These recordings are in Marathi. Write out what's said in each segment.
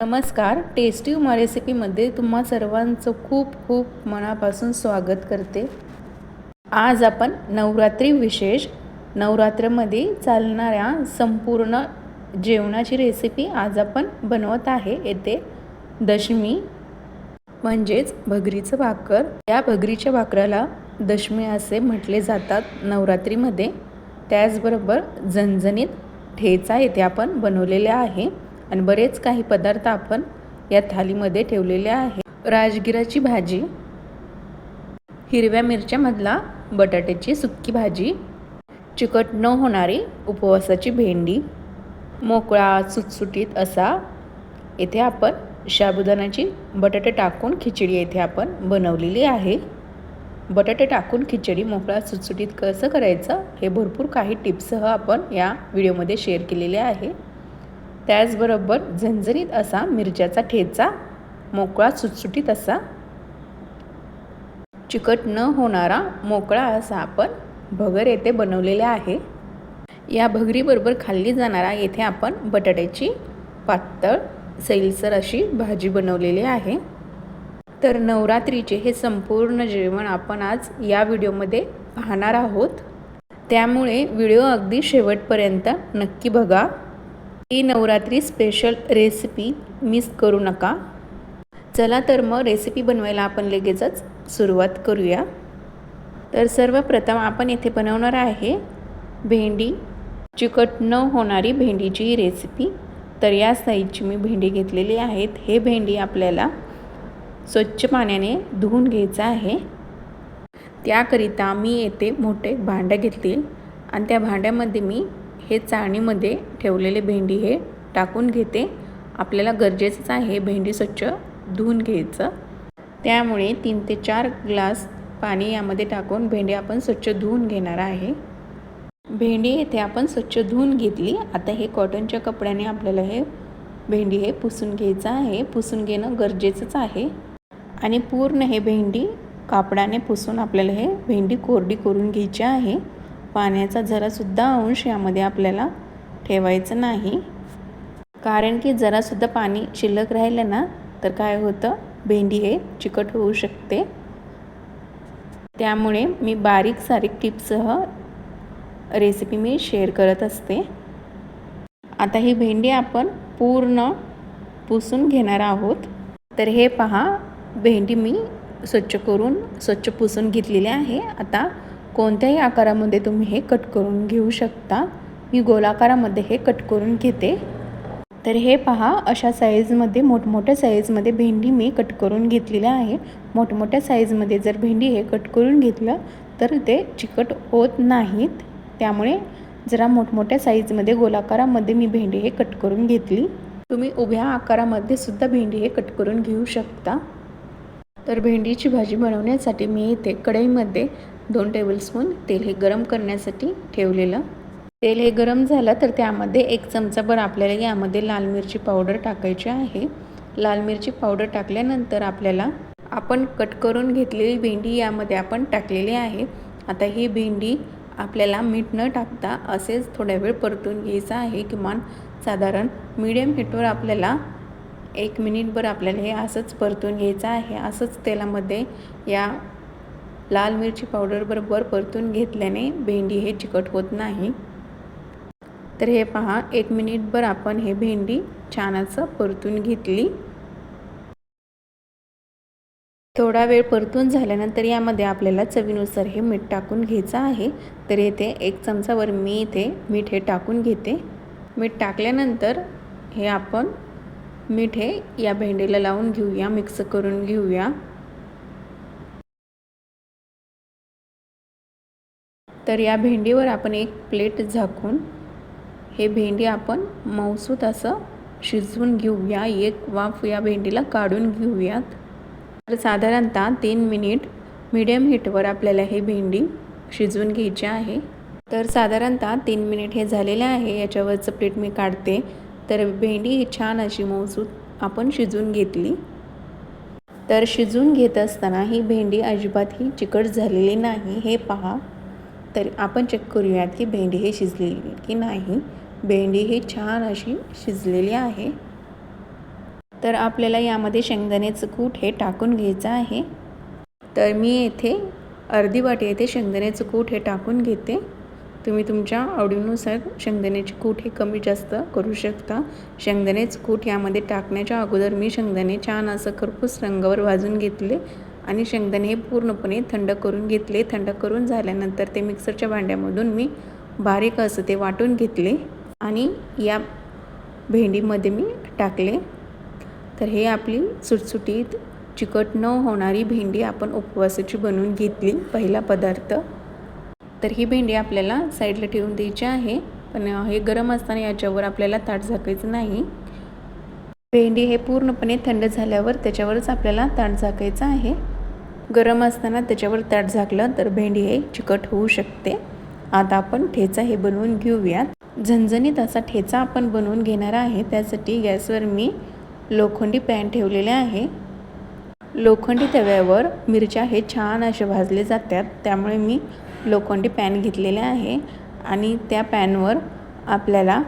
नमस्कार. टेस्टी उमा रेसिपीमध्ये तुम्हा सर्वांचं खूप खूप मनापासून स्वागत करते. आज आपण नवरात्री विशेष नवरात्रमध्ये चालणाऱ्या संपूर्ण जेवणाची रेसिपी आज आपण बनवत आहे. येथे दशमी म्हणजेच भगरीचं भाकर. या भगरीच्या भाकराला दशमी असे म्हटले जातात नवरात्रीमध्ये. त्याचबरोबर झणझणीत ठेचा येथे आपण बनवलेले आहे. आणि बरेच काही पदार्थ आपण या थालीमध्ये ठेवलेले आहे. राजगिराची भाजी हिरव्या मिरच्यामधला बटाट्याची सुक्की भाजी चिकट न होणारी उपवासाची भेंडी मोकळा सुटसुटीत असा येथे आपण साबुदाण्याची बटाटे टाकून खिचडी येथे आपण बनवलेली आहे. बटाटे टाकून खिचडी मोकळा सुटसुटीत कसं करायचं हे भरपूर काही टिप्ससह आपण या व्हिडिओमध्ये शेअर केलेले आहे. त्याचबरोबर झणझणीत असा मिरच्याचा ठेचा मोकळा सुटसुटीत असा. चिकट न होणारा मोकळा असा आपण भगर येथे बनवलेला आहे. या भगरीबरोबर खाल्ली जाणारा येथे आपण बटाट्याची पातळ सैलसर अशी भाजी बनवलेली आहे. तर नवरात्रीचे हे संपूर्ण जेवण आपण आज या व्हिडिओमध्ये पाहणार आहोत. त्यामुळे व्हिडिओ अगदी शेवटपर्यंत नक्की बघा. ही नवरात्री स्पेशल रेसिपी मिस करू नका. चला तर मग रेसिपी बनवायला आपण लगेचच सुरुवात करूया. तर सर्वप्रथम आपण येथे बनवणार आहे भेंडी. चिकट न होणारी भेंडीची रेसिपी तर या साईजची मी भेंडी घेतलेली आहेत. हे भेंडी आपल्याला स्वच्छ पाण्याने धुवून घ्यायचं आहे. त्याकरिता मी येथे मोठे भांडं घेतले. आणि त्या भांड्यामध्ये मी हे चाळणीमध्ये ठेवलेले भेंडी हे टाकून घेते. आपल्याला गरजेचंच आहे भेंडी स्वच्छ धुवून घ्यायचं. त्यामुळे तीन ते चार ग्लास पाणी यामध्ये टाकून भेंडी आपण स्वच्छ धुवून घेणार आहे. भेंडी येथे आपण स्वच्छ धुवून घेतली. आता हे कॉटनच्या कपड्याने आपल्याला हे भेंडी हे पुसून घ्यायचं आहे. पुसून घेणं गरजेचंच आहे. आणि पूर्ण हे भेंडी कापडाने पुसून आपल्याला हे भेंडी कोरडी करून घ्यायची आहे. पाण्याचा जरासुद्धा अंश यामध्ये आपल्याला ठेवायचं नाही. कारण की जरासुद्धा पाणी शिल्लक राहिलं ना तर काय होतं? भेंडी हे चिकट होऊ शकते. त्यामुळे मी बारीक सारीक टिप्ससह रेसिपी मी शेअर करत असते. आता ही भेंडी आपण पूर्ण पुसून घेणार आहोत. तर हे पहा भेंडी मी स्वच्छ करून स्वच्छ पुसून घेतलेली आहे. आता कोणत्याही आकारामध्ये तुम्ही हे कट करून घेऊ शकता. मी गोलाकारामध्ये हे कट करून घेते. तर हे पहा अशा साईजमध्ये मोठमोठ्या साईजमध्ये भेंडी मी कट करून घेतलेल्या आहे. मोठमोठ्या साईजमध्ये जर भेंडी हे कट करून घेतलं तर ते चिकट होत नाहीत. त्यामुळे जरा मोठमोठ्या साईजमध्ये गोलाकारामध्ये मी भेंडी हे कट करून घेतली. तुम्ही उभ्या आकारामध्ये सुद्धा भेंडी हे कट करून घेऊ शकता. तर भेंडीची भाजी बनवण्यासाठी मी इथे कढईमध्ये दोन टेबलस्पून तेल हे गरम करण्यासाठी ठेवलेलं. तेल हे गरम झालं तर त्यामध्ये एक चमचाभर आपल्याला यामध्ये लाल मिरची पावडर टाकायची आहे. लाल मिरची पावडर टाकल्यानंतर आपल्याला आपण कट करून घेतलेली भेंडी यामध्ये आपण टाकलेली आहे. आता ही भेंडी आपल्याला मीठ न टाकता असेच थोड्या वेळ परतून घ्यायचं आहे. किमान साधारण मीडियम हीटवर आपल्याला एक मिनिटभर आपल्याला हे असंच परतून घ्यायचं आहे. असंच तेलामध्ये या लाल मिरची पावडरबरोबर परतून घेतल्याने भेंडी हे चिकट होत नाही. तर हे पहा एक मिनिटभर आपण हे भेंडी छान असं परतून घेतली. थोडा वेळ परतून झाल्यानंतर यामध्ये आपल्याला चवीनुसार हे मीठ टाकून घ्यायचं आहे. तर येथे एक चमचावर मी इथे मीठ हे टाकून घेते. मीठ टाकल्यानंतर हे आपण मीठ हे या भेंडीला लावून घेऊया मिक्स करून घेऊया. तर या भेंडीवर आपण एक प्लेट झाकून हे भेंडी आपण मौसूत असं शिजवून घेऊया. एक वाफ या भेंडीला काढून घेऊयात. तर साधारणतः तीन मिनिट मीडियम हीटवर आपल्याला हे भेंडी शिजवून घ्यायची आहे. तर साधारणतः तीन मिनिट हे झालेले आहे. याच्यावरचं प्लेट मी काढते. तर भेंडी ही छान अशी मौसूत आपण शिजून घेतली. तर शिजून घेत असताना ही भेंडी अजिबात ही चिकट झालेली नाही. हे पहा. तर आपण चेक करूयात की भेंडी हे शिजलेली की नाही. भेंडी ही छान अशी शिजलेली आहे. तर आपल्याला यामध्ये शेंगदाण्याचं कूट हे टाकून घ्यायचं आहे. तर मी येथे अर्धी वाटी येथे शेंगदाण्याचं कूट हे टाकून घेते. तुम्ही तुमच्या आवडीनुसार शेंगदाण्याची कूट हे कमी जास्त करू शकता. शेंगदाण्याचं कूट यामध्ये टाकण्याच्या अगोदर मी शेंगदाणे छान असं खरपूस रंगावर भाजून घेतले आणि शेंगदाणे हे पूर्णपणे थंड करून घेतले. थंड करून झाल्यानंतर ते मिक्सरच्या भांड्यामधून मी बारीक असं ते वाटून घेतले आणि या भेंडीमध्ये मी टाकले. तर हे आपली सुटसुटीत चिकट न होणारी भेंडी आपण उपवासाची बनवून घेतली. पहिला पदार्थ तर ही भेंडी आपल्याला साईडला ठेवून द्यायची आहे. पण हे गरम असताना याच्यावर आपल्याला ताट झाकायचं नाही. भेंडी हे पूर्णपणे थंड झाल्यावर त्याच्यावरच आपल्याला ताट झाकायचं आहे. गरम असताना त्याच्यावर ताट झाकलं तर भेंडी हे चिकट होऊ शकते. आता आपण ठेचा हे बनवून घेऊयात. झणझणीत असा ठेचा आपण बनवून घेणार आहे. त्यासाठी गॅसवर मी लोखंडी पॅन ठेवलेले आहे. लोखंडी तव्यावर मिरच्या हे छान असे भाजले जातात. त्यामुळे मी लोखंडी पॅन घेतलेले आहे आणि त्या पॅनवर आपल्याला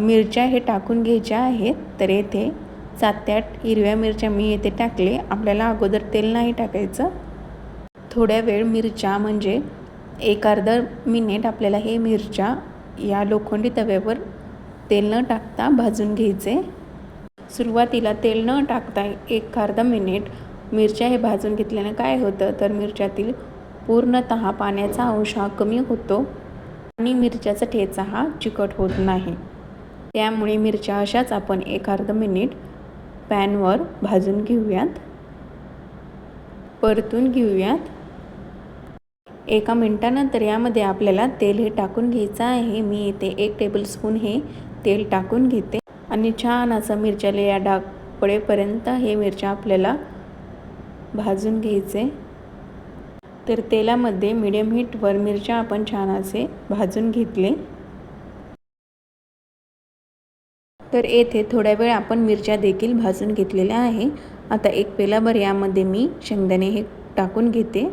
मिरच्या हे टाकून घ्यायच्या आहेत. तर येथे सात ते आठ हिरव्या मिरच्या मी येथे टाकले. आपल्याला अगोदर तेल नाही टाकायचं. थोड्या वेळ मिरच्या म्हणजे एक अर्धा मिनिट आपल्याला हे मिरच्या या लोखंडी तव्यावर तेल न टाकता भाजून घ्यायचे. सुरुवातीला तेल न टाकता एक अर्धा मिनिट मिरच्या हे भाजून घेतल्याने काय होतं? तर मिरच्यातील पूर्णत पाण्याचा अंश हा कमी होतो आणि मिरच्याचा ठेचा हा चिकट होत नाही. त्यामुळे मिरच्या अशाच आपण एक अर्ध मिनिट पॅनवर भाजून घेऊयात. परतून घेऊयात. एका मिनटानंतर यामध्ये आपल्याला तेल हे टाकून घ्यायचं आहे. मी इथे एक टेबलस्पून हे तेल टाकून घेते. आणि छान असं मिरच्याला या डाग पडेपर्यंत हे मिरच्या आपल्याला भाजून घ्यायचे. तर तेलामध्ये मिडियम हीटवर मिरच्या आपण छान असे भाजून घेतले. तर येथे थोड्या वेळ आपण मिरच्या देखील भाजून घेतलेल्या आहे. आता एक पेलाभर यामध्ये मी शेंगदाणे हे टाकून घेते.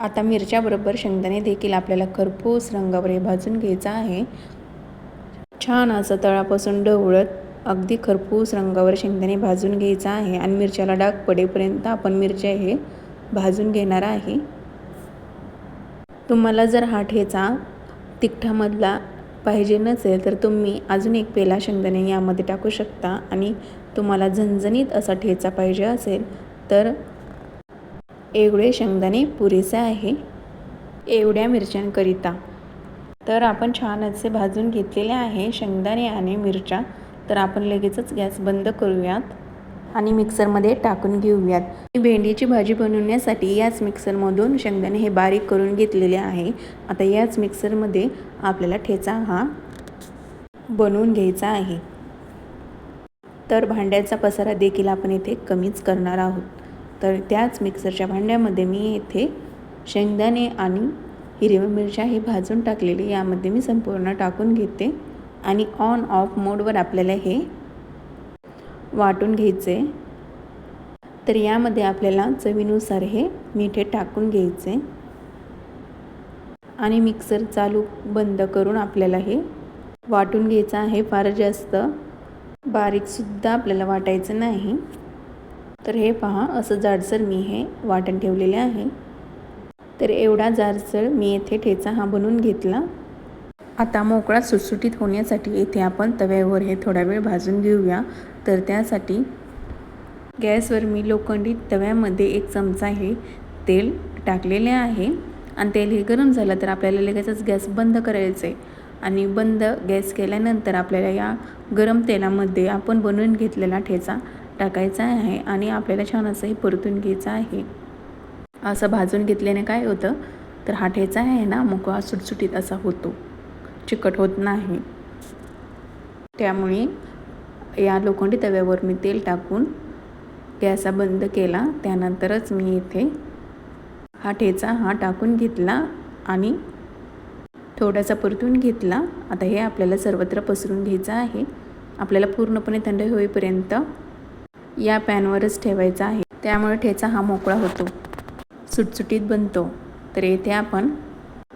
आता मिरच्याबरोबर शेंगदाणे देखील आपल्याला खरपूस रंगावर हे भाजून घ्यायचं आहे. छान असं तळापासून ढवळत अगदी खरपूस रंगावर शेंगदाणे भाजून घ्यायचं आहे आणि मिरच्याला डाग पडेपर्यंत आपण मिरच्या हे भाजून घेणार आहे. तुम्हाला जर हा ठेचा तिखटामधला पाहिजे नसेल तर तुम्ही अजून एक पेला शेंगदाणे यामध्ये टाकू शकता आणि तुम्हाला झणझणीत असा ठेचा पाहिजे असेल तर एवढे शेंगदाणे पुरेसे आहे. एवढ्या मिरच्यांकरिता. तर आपण छान असे भाजून घेतलेले आहे शेंगदाणे आणि मिरच्या. तर आपण लगेचच गॅस बंद करूयात. आणि मिक्सरमध्ये टाकून घेऊयात. भेंडीची भाजी बनवण्यासाठी याच मिक्सरमधून शेंगदाणे हे बारीक करून घेतलेले आहे. आता याच मिक्सरमध्ये आपल्याला ठेचा हा बनवून घ्यायचा आहे. तर भांड्याचा पसारा देखील आपण इथे कमीच करणार आहोत. तर त्याच मिक्सरच्या भांड्यामध्ये मी येथे शेंगदाणे आणि हिरव्या मिरच्या हे भाजून टाकलेले यामध्ये मी संपूर्ण टाकून घेते. आणि ऑन ऑफ मोडवर आपल्याला हे वाटून घ्यायचे. तर यामध्ये आपल्याला चवीनुसार हे मिठे टाकून घ्यायचे. आणि मिक्सर चालू बंद करून आपल्याला हे वाटून घ्यायचं आहे. फार जास्त बारीकसुद्धा आपल्याला वाटायचं नाही. तर हे पहा असं जाडसर मी हे वाटण ठेवलेले आहे. तर एवढा जाडसर मी येथे ठेचा हा बनवून घेतला. आता मोकळा सुटसुटीत होण्यासाठी येथे आपण तव्यावर हे थोडा वेळ भाजून घेऊया. तर त्यासाठी गॅसवर मी लोखंडी तव्यामध्ये एक चमचा हे तेल टाकलेले आहे. आणि तेल हे गरम झालं तर आपल्याला लगेचच गॅस बंद करायचं. आहे आणि बंद गॅस केल्यानंतर आपल्याला या गरम तेलामध्ये आपण बनवून घेतलेला ठेचा टाकायचा आहे आणि आपल्याला छान असं हे परतून घ्यायचं आहे. असं भाजून घेतल्याने काय होतं? तर हा ठेचा आहे ना मोकळा सुटसुटीत असा होतो. चिकट होत नाही. त्यामुळे या लोखंडी तव्यावर मी तेल टाकून गॅसा बंद केला. त्यानंतरच मी इथे हा ठेचा हा टाकून घेतला आणि थोडासा परतून घेतला. आता हे आपल्याला सर्वत्र पसरून घ्यायचं आहे. आपल्याला पूर्णपणे थंड होईपर्यंत या पॅनवरच ठेवायचा आहे. त्यामुळे ठेचा हा मोकळा होतो. सुटसुटीत बनतो. तर येथे आपण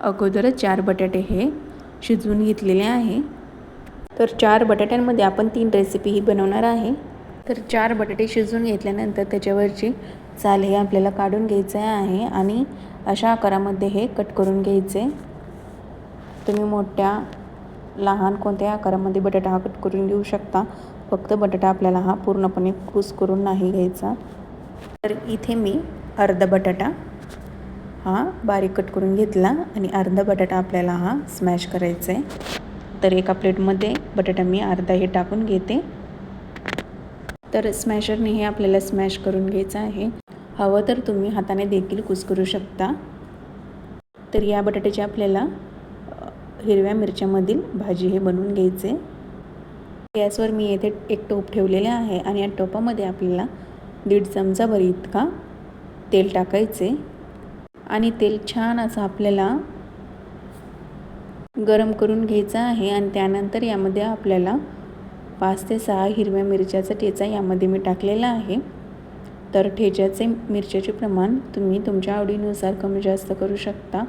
अगोदरच चार बटाटे हे शिजवून घेतलेले आहे. तर चार बटाट्यांमध्ये आपण तीन रेसिपी ही बनवणार आहे. तर चार बटाटे शिजवून घेतल्यानंतर त्याच्यावरची चाल हे आपल्याला काढून घ्यायचं आहे आणि अशा आकारामध्ये हे कट करून घ्यायचे. तुम्ही मोठ्या लहान कोणत्या आकारामध्ये बटाटा हा कट करून घेऊ शकता. फक्त बटाटा आपल्याला हा पूर्णपणे कुस करून नाही घ्यायचा. तर इथे मी अर्धा बटाटा हा बारीक कट करून घेतला आणि अर्धा बटाटा आपल्याला हा स्मॅश करायचा आहे तर एका प्लेटमध्ये बटाटा मी अर्धा हे टाकून घेते. तर स्मॅशरने हे आपल्याला स्मॅश करून घ्यायचं आहे. हवं तर तुम्ही हाताने देखील कुसकरू शकता. तर या बटाट्याची आपल्याला हिरव्या मिरच्यामधील भाजी हे बनवून घ्यायचे. गॅसवर मी येथे एक टोप ठेवलेले आहे आणि या टोपामध्ये आपल्याला दीड चमचाभर इतका तेल टाकायचे. आणि तेल छान असं आपल्याला गरम करून घ्यायचं आहे आणि त्यानंतर यामध्ये आपल्याला पाच ते सहा हिरव्या मिरच्याचा ठेचा यामध्ये मी टाकलेला आहे. तर ठेच्याचे मिरच्याचे प्रमाण तुम्ही तुमच्या आवडीनुसार कमी जास्त करू शकता.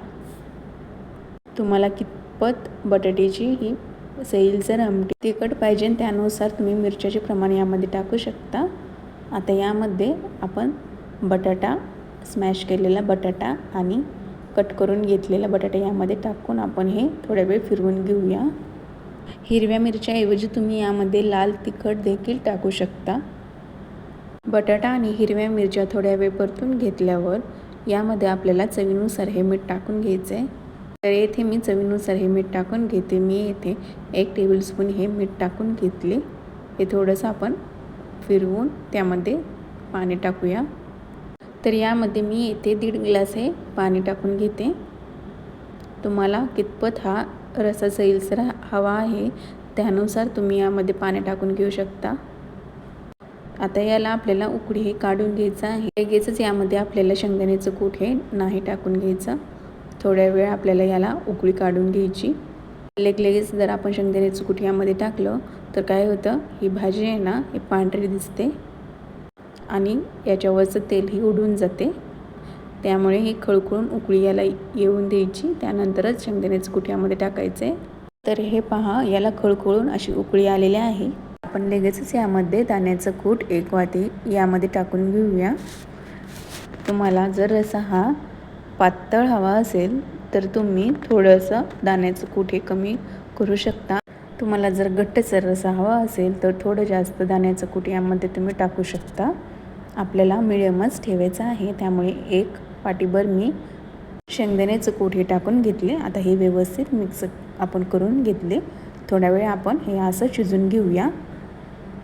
तुम्हाला कितपत बटाट्याची ही सैलसर आमटी तिखट पाहिजे त्यानुसार तुम्ही मिरच्याचे प्रमाण यामध्ये टाकू शकता. आता यामध्ये आपण बटाटा स्मॅश केलेला बटाटा आणि कट करून घेतलेला बटाटा यामध्ये टाकून आपण हे थोड्या वेळ फिरवून घेऊया. हिरव्या मिरच्याऐवजी तुम्ही यामध्ये लाल तिखट देखील टाकू शकता. बटाटा आणि हिरव्या मिरच्या थोड्या वेळ परतून घेतल्यावर यामध्ये आपल्याला चवीनुसार हे मीठ टाकून घ्यायचं आहे तर येथे मी चवीनुसार हे मीठ टाकून घेते. मी येथे एक टेबलस्पून हे मीठ टाकून घेतले. हे थोडंसं आपण फिरवून त्यामध्ये पाणी टाकूया. तर यामध्ये मी येथे दीड ग्लास हे पाणी टाकून घेते. तुम्हाला कितपत हा रसा सैलसर हवा आहे त्यानुसार तुम्ही यामध्ये पाणी टाकून घेऊ शकता. आता याला आपल्याला उकडी हे काढून घ्यायचं आहे. लगेचच यामध्ये आपल्याला शेंगदाण्याचं कूट हे नाही टाकून घ्यायचं. थोड्या वेळ आपल्याला याला उकळी काढून घ्यायची. लेग लगेच जर आपण शेंगदाण्याचं कूट यामध्ये टाकलं तर काय होतं? ही भाजी आहे ना ही पांढरी दिसते. आणि याच्यावरचं तेलही उडून जाते. त्यामुळे हे खळखळून उकळी याला येऊन द्यायची. त्यानंतरच शेंगदाण्याचं कुठ्यामध्ये यामध्ये टाकायचे. तर हे पहा याला खळखळून अशी उकळी आलेली आहे. आपण लगेचच यामध्ये दाण्याचं कूट एक वाटी यामध्ये टाकून घेऊया. तुम्हाला जर रसा हा पातळ हवा असेल तर तुम्ही थोडंसं दाण्याचं कूट हे कमी करू शकता. तुम्हाला जर घट्टसर रसा हवा असेल तर थोडं जास्त दाण्याचं कूट यामध्ये तुम्ही टाकू शकता. आपल्याला मिडियमच ठेवायचं आहे. त्यामुळे एक पाटीभर मी शेंगदाण्याचं कूट हे टाकून घेतले. आता हे व्यवस्थित मिक्स आपण करून घेतले. थोड्या वेळ आपण हे असं शिजून घेऊया.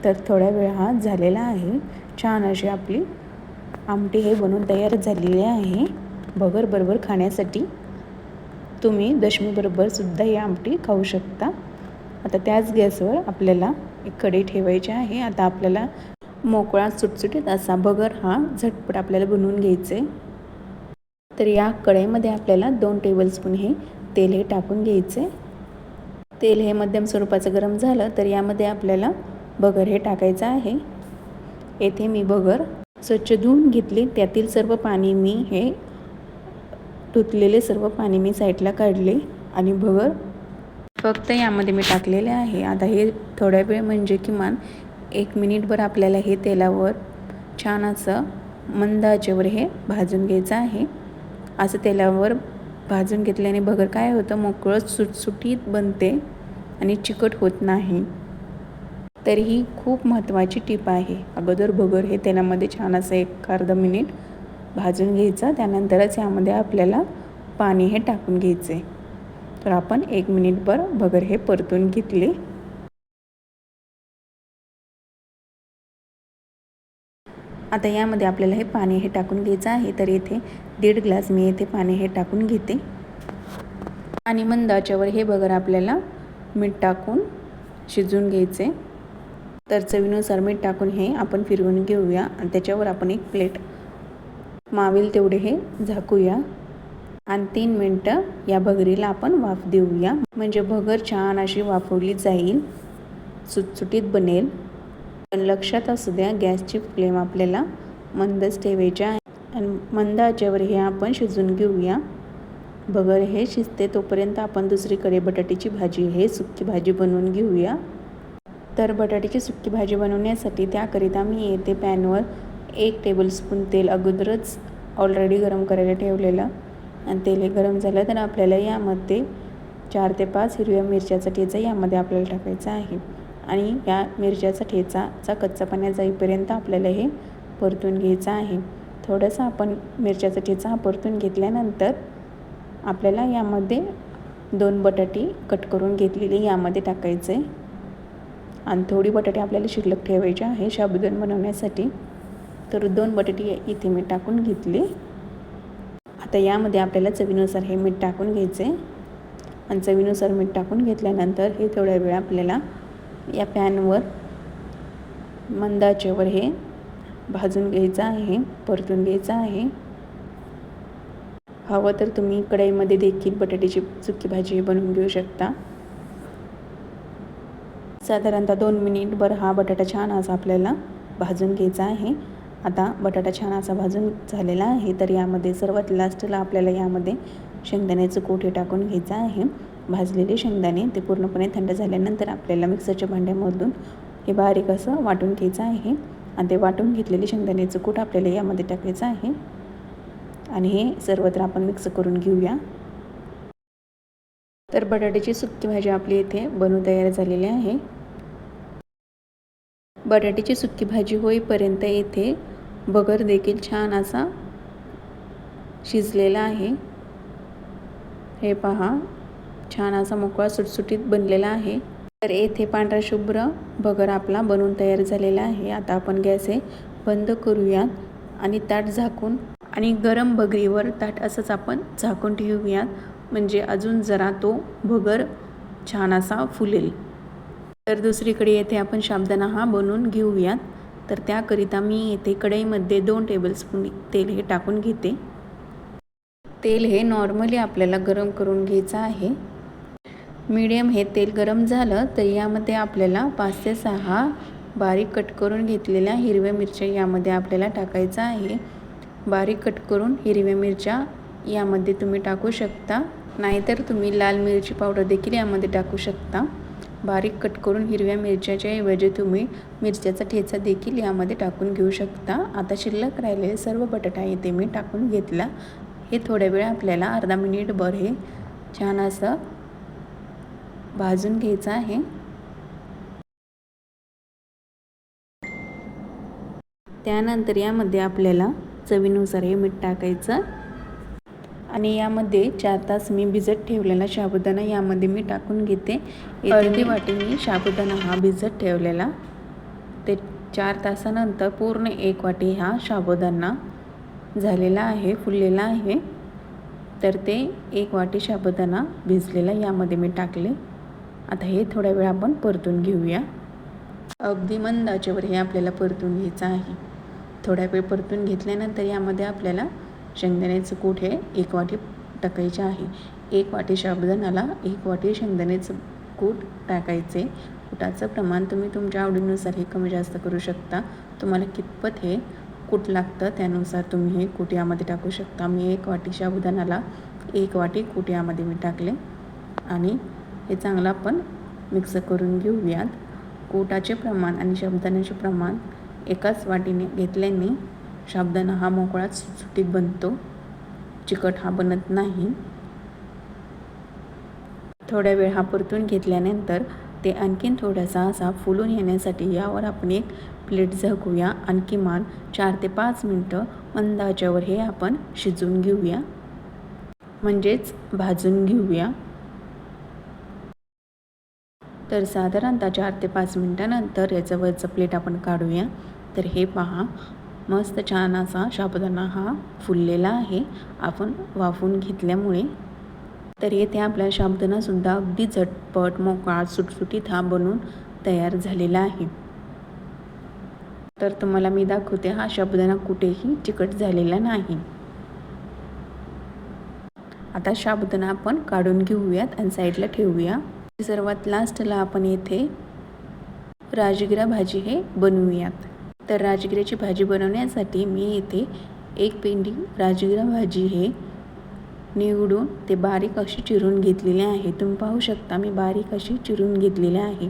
तर थोड्या वेळ हा झालेला आहे. छान अशी आपली आमटी हे बनवून तयार झालेली आहे. भगर बरोबर खाण्यासाठी तुम्ही दशमीबरोबरसुद्धा ही आमटी खाऊ शकता. आता त्याच गॅसवर आपल्याला एक कढई ठेवायची आहे. आता आपल्याला मोकळा सुटसुटीत असा भगर हा झटपट आपल्याला बनवून घ्यायचे. तर या कढईमध्ये आपल्याला दोन टेबलस्पून हे तेल हे टाकून घ्यायचे. तेल हे मध्यम स्वरूपाचं गरम झालं तर यामध्ये आपल्याला भगर हे टाकायचं आहे. येथे मी भगर स्वच्छ धुवून घेतली. त्यातील सर्व पाणी मी हे धुतलेले सर्व पाणी मी साईडला काढले आणि भगर फक्त यामध्ये मी टाकलेले आहे. आता हे थोड्या वेळ म्हणजे किमान एक मिनिटभर आपल्याला हे तेलावर छान असं मंद आचेवर हे भाजून घ्यायचं आहे. असं तेलावर भाजून घेतल्याने भगर काय होतं? मोकळंच सुटसुटीत बनते आणि चिकट होत नाही. तर ही खूप महत्त्वाची टीप आहे. अगोदर भगर हे तेलामध्ये छान असं एक अर्धा मिनिट भाजून घ्यायचं. त्यानंतरच यामध्ये आपल्याला पाणी हे टाकून घ्यायचे. तर आपण एक मिनिटभर भगर हे परतून घेतले. आता यामध्ये आपल्याला हे पाणी हे टाकून घ्यायचं आहे तर येथे दीड ग्लास मी येथे पाणी हे टाकून घेते. आणि मंदाच्यावर हे बगर आपल्याला मीठ टाकून शिजून घ्यायचे. तर चवीनुसार मीठ टाकून हे आपण फिरवून घेऊया. आणि त्याच्यावर आपण एक प्लेट मावेल तेवढे हे झाकूया. आणि तीन मिनटं या भगरीला आपण वाफ देऊया. म्हणजे भगर छान अशी वाफवली जाईल सुटसुटीत बनेल. पण लक्षात असू द्या गॅसची फ्लेम आपल्याला मंदच ठेवायची आहे. आणि मंद आचेवर हे आपण शिजून घेऊया. बगर हे शिजते तोपर्यंत आपण दुसरीकडे बटाट्याची भाजी हे सुकी भाजी बनवून घेऊया. तर बटाट्याची सुक्की भाजी बनवण्यासाठी त्याकरिता मी येते पॅनवर एक टेबलस्पून तेल अगोदरच ऑलरेडी गरम करायला ठेवलेलं. आणि तेल हे गरम झालं तर आपल्याला यामध्ये चार ते पाच हिरव्या मिरच्याचा ठेचा यामध्ये आपल्याला टाकायचा आहे. आणि या मिरच्याचा ठेचाचा कच्चापणा जाईपर्यंत आपल्याला हे परतून घ्यायचं आहे. थोडंसं आपण मिरच्याचा ठेचा हा परतून घेतल्यानंतर आपल्याला यामध्ये दोन बटाटे कट करून घेतलेली यामध्ये टाकायचे. आणि थोडी बटाटे आपल्याला शिल्लक ठेवायची आहे शाबुदान बनवण्यासाठी. तर दोन बटाटे इथे मी टाकून घेतले. आता यामध्ये आपल्याला चवीनुसार हे मीठ टाकून घ्यायचे. आणि चवीनुसार मीठ टाकून घेतल्यानंतर हे थोड्या वेळ आपल्याला या पॅनवर मंदाच्यावर हे भाजून घ्यायचं आहे परतून घ्यायचं आहे. हवं तर तुम्ही कढईमध्ये देखील बटाट्याची सुकी भाजी बनवून घेऊ शकता. साधारणतः दोन मिनिटभर हा बटाटा छान असा आपल्याला भाजून घ्यायचा आहे. आता बटाटा छान असा भाजून झालेला आहे तर यामध्ये सर्वात लास्टला आपल्याला यामध्ये शेंगदाण्याचं कोठे टाकून घ्यायचं आहे. भाजलेले शेंगदाणे ते पूर्णपणे थंड झाल्यानंतर आपल्याला मिक्सरच्या भांड्यामधून हे बारीक असं वाटून घ्यायचं आहे. आणि ते वाटून घेतलेले शेंगदाण्याचं कूट आपल्याला यामध्ये टाकायचं आहे. आणि हे सर्वत्र आपण मिक्स करून घेऊया. तर बटाट्याची सुकी भाजी आपली इथे बनवून तयार झालेली आहे. बटाट्याची सुकी भाजी होईपर्यंत इथे बगर देखील छान असा शिजलेला आहे. हे पहा. छान असा मोकळा सुटसुटीत बनलेला आहे. तर येथे पांढरा शुभ्र बगर आपला बनवून तयार झालेला आहे. आता आपण गॅस हे बंद करूयात आणि ताट झाकून आणि गरम भगरीवर ताट असंच आपण झाकून ठेवूयात. म्हणजे अजून जरा तो भगर छान असा फुलेल. तर दुसरीकडे येथे आपण शाबदाना हा बनवून घेऊयात. तर त्याकरिता मी येथे कढईमध्ये दोन टेबलस्पून तेल हे टाकून घेते. तेल हे नॉर्मली आपल्याला गरम करून घ्यायचं आहे. मीडियम हे तेल गरम झालं तर यामध्ये आपल्याला पाच ते सहा बारीक कट करून घेतलेल्या हिरव्या मिरच्या यामध्ये आपल्याला टाकायचं आहे. बारीक कट करून हिरव्या मिरच्या यामध्ये तुम्ही टाकू शकता. नाहीतर तुम्ही लाल मिरची पावडर देखील यामध्ये टाकू शकता. बारीक कट करून हिरव्या मिरच्याच्या ऐवजी तुम्ही मिरच्याचा ठेचा देखील यामध्ये टाकून घेऊ शकता. आता शिल्लक राहिलेले सर्व बटाटा इथे मी टाकून घेतला. हे थोड्या वेळ आपल्याला अर्धा मिनिटभर हे छान असं भाजून घ्यायचं आहे. त्यानंतर यामध्ये आपल्याला चवीनुसार हे मीठ टाकायचं. आणि यामध्ये चार तास मी भिजत ठेवलेला साबुदाणा यामध्ये मी टाकून घेते. अर्धी वाटी मी साबुदाणा हा भिजत ठेवलेला. ते चार तासानंतर पूर्ण एक वाटी हा साबुदाणा झालेला आहे फुललेला आहे. तर ते एक वाटी साबुदाणा भिजलेला यामध्ये मी टाकले. आता हे थोड्या वेळ आपण परतून घेऊया. अगदी मंद आचेवर हे आपल्याला परतून घ्यायचं आहे. थोड्या वेळ परतून घेतल्यानंतर यामध्ये आपल्याला शेंगदाण्याचं कूट हे एक वाटी टाकायचे आहे. एक वाटी साबुदाणाला एक वाटी शेंगदाण्याचं कूट टाकायचे. कुटाचं प्रमाण तुम्ही तुमच्या आवडीनुसार हे कमी जास्त करू शकता. तुम्हाला कितपत हे कूट लागतं त्यानुसार तुम्ही हे कूट यामध्ये टाकू शकता. मी एक वाटी साबुदाणाला एक वाटी कूट यामध्ये मी टाकले. आणि हे चांगलं आपण मिक्स करून घेऊयात. कोटाचे प्रमाण आणि साबुदाण्याचे प्रमाण एकाच वाटीने घेतल्याने साबुदाणा हा मोकळाच सुटीत बनतो. चिकट हा बनत नाही. थोड्या वेळ हा परतून घेतल्यानंतर ते आणखीन थोडासा असा फुलून येण्यासाठी यावर आपण एक प्लेट झाकूया. आणि किमान चार ते पाच मिनटं मंदाच्यावर हे आपण शिजवून घेऊया. म्हणजेच भाजून घेऊया. तर साधारणतः चार ते पाच मिनटानंतर याचं वरचं प्लेट आपण काढूया. तर हे पहा मस्त छान असा साबुदाणा हा फुललेला आहे. आपण वाफून घेतल्यामुळे. तर येथे आपला साबुदाणासुद्धा अगदी झटपट मोकळा सुटसुटीत हा बनून तयार झालेला आहे. तर तुम्हाला मी दाखवते हा साबुदाणा कुठेही चिकट झालेला नाही. आता साबुदाणा आपण काढून घेऊयात आणि साईडला ठेवूया. सर्वात लास्टला आपण येथे राजगिरा भाजी हे बनवूयात. तर राजगिऱ्याची भाजी बनवण्यासाठी मी इथे एक पेंडी राजगिरा भाजी हे निवडून ते बारीक अशी चिरून घेतलेली आहे. तुम्ही पाहू शकता मी बारीक अशी चिरून घेतलेली आहे.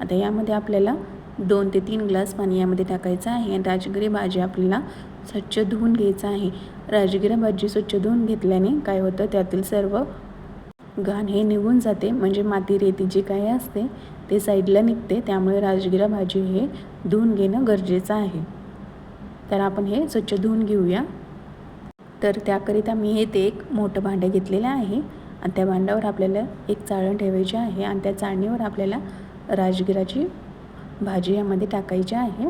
आता यामध्ये आपल्याला दोन ते तीन ग्लास पाणी यामध्ये टाकायचं आहे आणि राजगिरी भाजी आपल्याला स्वच्छ धुवून घ्यायचं आहे. राजगिरा भाजी स्वच्छ धुवून घेतल्याने काय होतं? त्यातील सर्व घाण हे निघून जाते. म्हणजे माती रेती जी काही असते ते साईडला निघते. त्यामुळे राजगिरा भाजी हे धुवून घेणं गरजेचं आहे. तर आपण हे स्वच्छ धुवून घेऊया. तर त्याकरिता मी हे ते एक मोठं भांडं घेतलेलं आहे. आणि त्या भांड्यावर आपल्याला एक चाळण ठेवायची आहे. आणि त्या चाळणीवर आपल्याला राजगिराची भाजी यामध्ये टाकायची आहे.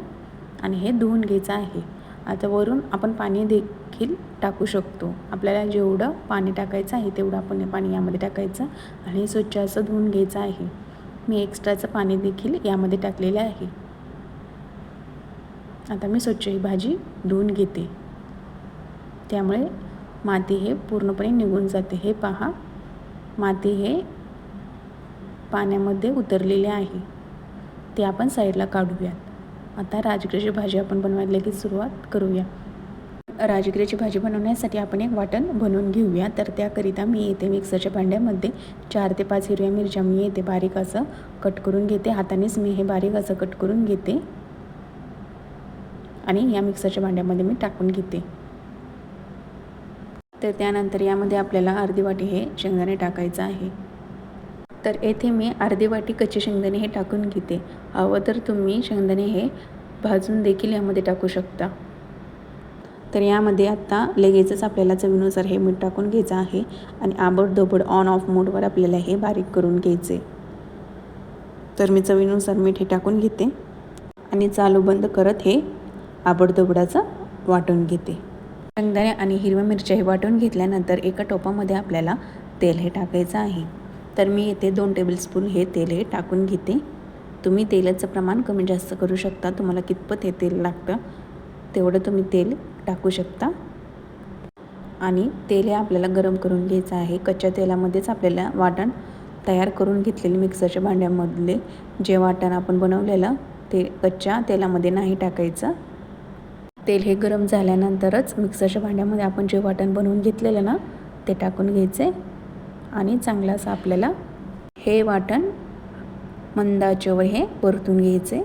आणि हे धुवून घ्यायचं आहे. आता वरून आपण पाणी देखील टाकू शकतो. आपल्याला जेवढं पाणी टाकायचं आहे तेवढं आपण पाणी यामध्ये टाकायचं आणि स्वच्छ असं धुवून घ्यायचं आहे. मी एक्स्ट्राचं पाणी देखील यामध्ये टाकलेलं आहे. आता मी स्वच्छ ही भाजी धुवून घेते. त्यामुळे माती हे पूर्णपणे निघून जाते. हे पहा माती हे पाण्यामध्ये उतरलेले आहे. ते आपण साईडला काढूयात. आता राजगिरीची भाजी आपण बनवायला लगेच सुरुवात करूया. राजगिरीची भाजी बनवण्यासाठी आपण एक वाटण बनवून घेऊया. तर त्याकरिता मी येते मिक्सरच्या भांड्यामध्ये चार ते पाच हिरव्या मिरच्या मी येते बारीक असं कट करून घेते. हातानेच मी हे बारीक असं कट करून घेते. आणि या मिक्सरच्या भांड्यामध्ये मी टाकून घेते. तर त्यानंतर यामध्ये आपल्याला अर्धी वाटी हे शेंगदाणे टाकायचं आहे. तर येथे मी अर्धी वाटी कच्चे शेंगदाणे हे टाकून घेते. हवं तर तुम्ही शेंगदाणे हे भाजून देखील यामध्ये टाकू शकता. तर यामध्ये आत्ता लगेचच आपल्याला चवीनुसार हे मीठ टाकून घ्यायचं आहे आणि आबडधोबड ऑन ऑफ मोडवर आपल्याला हे बारीक करून घ्यायचे. तर मी चवीनुसार मीठ हे टाकून घेते आणि चालू बंद करत हे आबडधोबडाचं वाटून घेते. शेंगदाणे आणि हिरव्या मिरच्या हे वाटून घेतल्यानंतर एका टोपामध्ये आपल्याला तेल हे टाकायचं आहे. तर मी येथे दोन टेबलस्पून हे तेल हे टाकून घेते. तुम्ही तेलाचं प्रमाण कमी जास्त करू शकता. तुम्हाला कितपत हे तेल लागतं तेवढं तुम्ही तेल टाकू शकता. आणि तेल हे आपल्याला गरम करून घ्यायचं आहे. कच्च्या तेलामध्येच आपल्याला वाटण तयार करून घेतलेले मिक्सरच्या भांड्यामधले जे वाटण आपण बनवलेलं ते कच्च्या तेलामध्ये नाही टाकायचं. तेल हे गरम झाल्यानंतरच मिक्सरच्या भांड्यामध्ये आपण जे वाटण बनवून घेतलेलं ना ते टाकून घ्यायचे. आणि चांगलं असं आपल्याला हे वाटण मंदाच्यावर हे परतून घ्यायचे.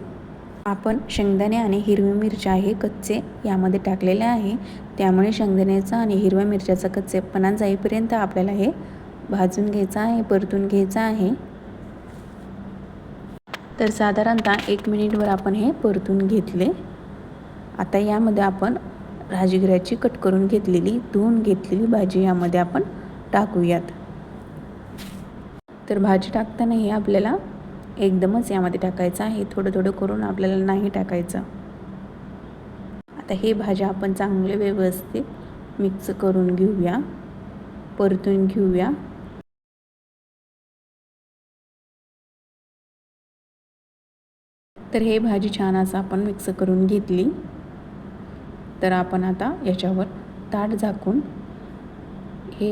आपण शेंगदाणे आणि हिरव्या मिरच्या हे कच्चे यामध्ये टाकलेले आहे. त्यामुळे शेंगदाण्याचा आणि हिरव्या मिरच्याचा कच्चेपणा जाईपर्यंत आपल्याला हे भाजून घ्यायचं आहे परतून घ्यायचं आहे. तर साधारणतः एक मिनिटवर आपण हे परतून घेतले. आता यामध्ये आपण राजगिऱ्याची कट करून घेतलेली धुवून घेतलेली भाजी यामध्ये आपण टाकूयात. तर भाजी टाकताना हे आपल्याला एकदमच यामध्ये टाकायचं आहे. थोडं थोडं करून आपल्याला नाही टाकायचं. आता हे भाज्या आपण चांगले व्यवस्थित मिक्स करून घेऊया. परतून घेऊया. तर हे भाजी छान असं आपण मिक्स करून घेतली. तर आपण आता याच्यावर ताट झाकून हे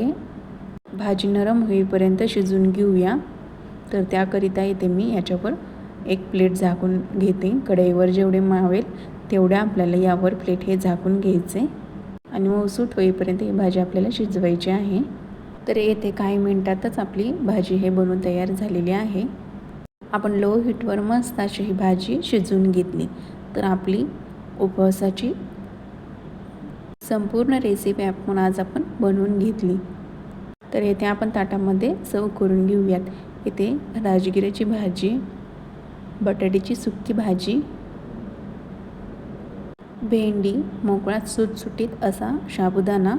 भाजी नरम होईपर्यंत शिजून घेऊया. तर त्याकरिता इथे मी याच्यावर एक प्लेट झाकून घेते. कढईवर जेवढे मावेल तेवढ्या आपल्याला यावर प्लेट हे झाकून घ्यायचे. आणि मऊसूट होईपर्यंत ही भाजी आपल्याला शिजवायची आहे. तर येथे काही मिनटातच आपली भाजी हे बनवून तयार झालेली आहे. आपण लो हीटवर मस्त अशी ही भाजी शिजवून घेतली. तर आपली उपवासाची संपूर्ण रेसिपी आपण आज आपण बनवून घेतली. तर येथे आपण ताटामध्ये सर्व करून घेऊयात. इथे राजगिऱ्याची भाजी बटाट्याची सुकी भाजी भेंडी मोकळा सुटसुटीत असा साबुदाणा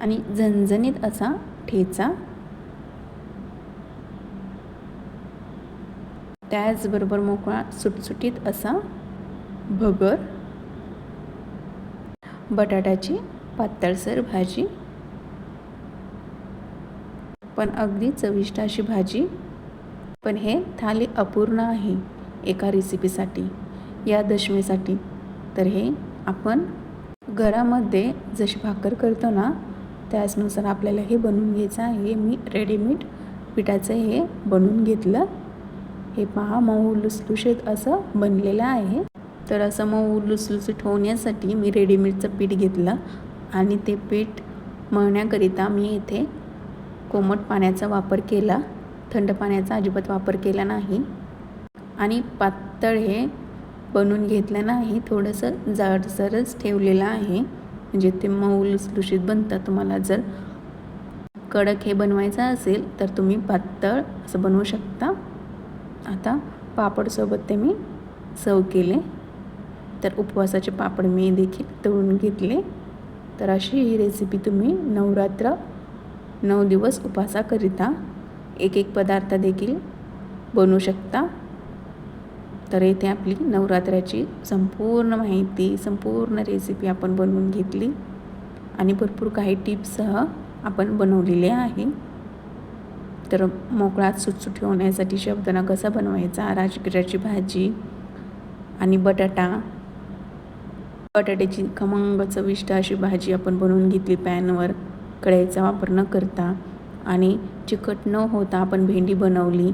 आणि झणझणीत असा ठेचा. त्याचबरोबर मोकळा सुटसुटीत असा भगर बटाट्याची पातळसर भाजी पण अगदी चविष्ट अशी भाजी. पण हे थाली अपूर्ण आहे एका रेसिपीसाठी या दशमीसाठी. तर हे आपण घरामध्ये जशी भाकर करतो ना त्याचनुसार आपल्याला हे बनवून घ्यायचं आहे. मी रेडीमेड पिठाचं हे बनवून घेतलं. हे पहा मऊ लुसलुशीत असं बनलेलं आहे. तर असं मऊ लुसलुसीत होण्यासाठी मी रेडीमेडचं पीठ घेतलं आणि ते पीठ मळण्याकरिता मी इथे कोमट पाण्याचा वापर केला. थंड पाण्याचा अजिबात वापर केला नाही. आणि पातळ हे बनवून घेतलं नाही. थोडंसं जाडसरच ठेवलेलं आहे. म्हणजे ते मऊ लुसलुशीत बनतं तुम्हाला जर कडक हे बनवायचं असेल तर तुम्ही पातळ असं बनवू शकता. आता पापडसोबत ते मी सर्व केले. तर उपवासाचे पापड मी देखील तळून घेतले. तर अशी ही रेसिपी तुम्ही नवरात्र नऊ दिवस उपासाकरिता एक एक पदार्थ देखील बनवू शकता. तर येथे आपली नवरात्राची संपूर्ण माहिती संपूर्ण रेसिपी आपण बनवून घेतली आणि भरपूर काही टिप्ससह आपण बनवलेले आहे. तर मोकळात सुटसुटी होण्यासाठी शब्दना कसा बनवायचा? राजगिराची भाजी आणि बटाटा. बटाट्याची खमंग चविष्ट अशी भाजी आपण बनवून घेतली पॅनवर. कढईचा वापर न करता आणि चिकट न होता आपण भेंडी बनवली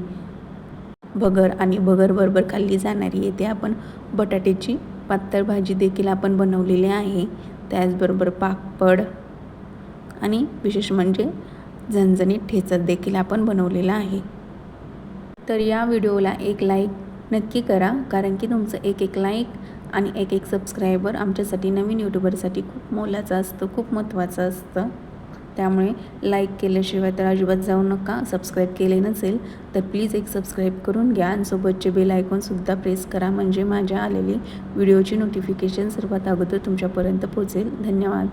भगर आणि भगरबरोबर खाल्ली जाणारी येथे आपण बटाट्याची पातळ भाजी देखील आपण बनवलेली आहे. त्याचबरोबर पापड आणि विशेष म्हणजे झणझणीत ठेचत देखील आपण बनवलेला आहे. तर या व्हिडिओला एक लाईक नक्की करा कारण की तुमचं एक एक लाईक आणि एक एक सबस्क्रायबर आमच्यासाठी नवीन यूट्यूबरसाठी खूप मोलाचं असतं खूप महत्त्वाचं असतं. त्यामुळे लाईक केल्याशिवाय तर अजिबात जाऊ नका. सबस्क्राईब केले नसेल तर प्लीज एक सबस्क्राईब करून घ्या. आणि सोबतचे बेल आयकॉनसुद्धा प्रेस करा. म्हणजे माझ्या आलेली व्हिडिओची नोटिफिकेशन सर्वात अगोदर तुमच्यापर्यंत पोहोचेल. धन्यवाद.